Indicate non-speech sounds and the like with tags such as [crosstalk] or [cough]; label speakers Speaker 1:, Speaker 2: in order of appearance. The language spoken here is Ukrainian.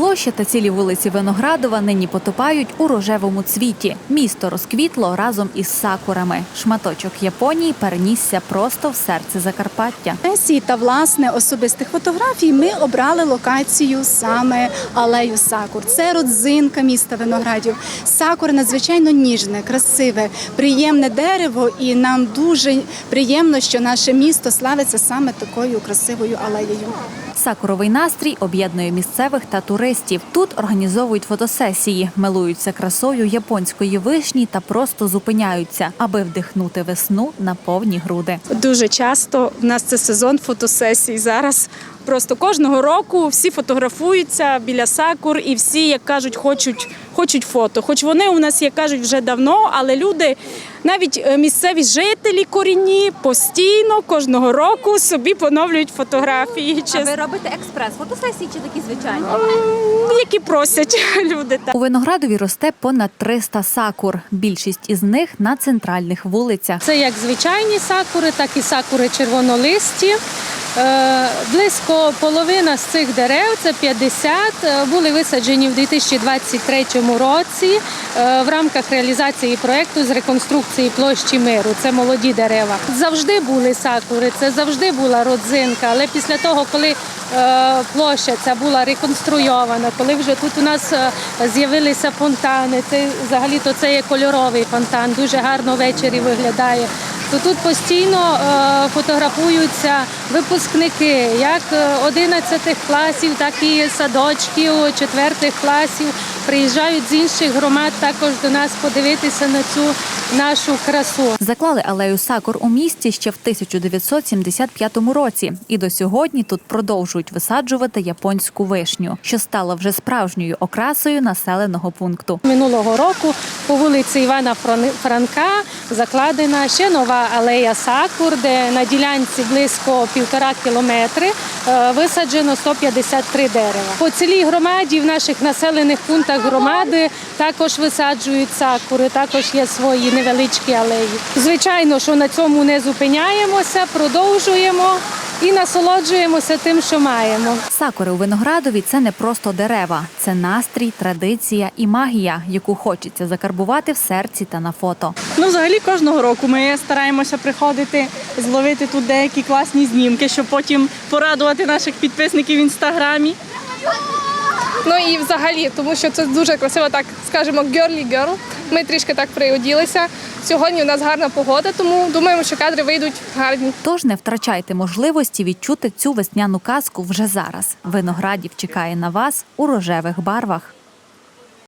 Speaker 1: Площа та цілі вулиці Виноградова нині потопають у рожевому цвіті. Місто розквітло разом із сакурами. Шматочок Японії перенісся просто в серце Закарпаття.
Speaker 2: Сесії та власне особистих фотографій ми обрали локацію саме алею Сакур. Це родзинка міста Виноградів. Сакур надзвичайно ніжне, красиве, приємне дерево, і нам дуже приємно, що наше місто славиться саме такою красивою алеєю.
Speaker 1: Сакуровий настрій об'єднує місцевих та туристів. Тут організовують фотосесії, милуються красою японської вишні та просто зупиняються, аби вдихнути весну на повні груди.
Speaker 3: Дуже часто в нас це сезон фотосесій. Зараз просто кожного року всі фотографуються біля сакур, і всі, як кажуть, хочуть, хочуть фото. Хоч вони у нас, як кажуть, вже давно, але люди, навіть е, місцеві жителі корінні, постійно кожного року собі поновлюють фотографії,
Speaker 4: А ви робите експрес фотосесії чи такі звичайні?
Speaker 3: які просять [laughs] люди.
Speaker 1: У Виноградові росте понад 300 сакур. Більшість із них на центральних вулицях.
Speaker 5: Це як звичайні сакури, так і сакури червонолисті. Е, Близько половина з цих дерев, це 50, е, були висаджені в 2023 році е, в рамках реалізації проєкту з реконструкції площі миру. Це молоді дерева. Завжди були сакури, це завжди була родзинка. Але після того, коли площа ця була реконструйована, коли вже тут у нас з'явилися фонтани, це взагалі то це є кольоровий фонтан, дуже гарно ввечері виглядає. То тут постійно е, фотографуються випускники як е, 11 класів, так і садочків, 4 класів. Приїжджають з інших громад також до нас подивитися на цю нашу красу.
Speaker 1: Заклали алею сакур у місті ще в 1975 році, і до сьогодні тут продовжують висаджувати японську вишню, що стала вже справжньою окрасою населеного пункту.
Speaker 5: Минулого року по вулиці Івана Франка закладена ще нова алея Сакур, де на ділянці близько півтора кілометри е, висаджено 153 дерева. По цілій громаді в наших населених пунктах громади також висаджують сакури, також є свої невеличкі алеї. Звичайно, що на цьому не зупиняємося, продовжуємо і насолоджуємося тим, що маємо.
Speaker 1: Сакури у Виноградові це не просто дерева, це настрій, традиція і магія, яку хочеться закарбувати в серці та на фото.
Speaker 6: Ну, взагалі кожного року ми стараємося приходити, зловити тут деякі класні знімки, щоб потім порадувати наших підписників в інстаграмі.
Speaker 7: Ну і взагалі, тому що це дуже красиво, так скажемо, girly girl. Ми трішки так приоділися. Сьогодні у нас гарна погода, тому думаємо, що кадри вийдуть гарні.
Speaker 1: Тож не втрачайте можливості відчути цю весняну казку вже зараз. Виноградів чекає на вас у рожевих барвах.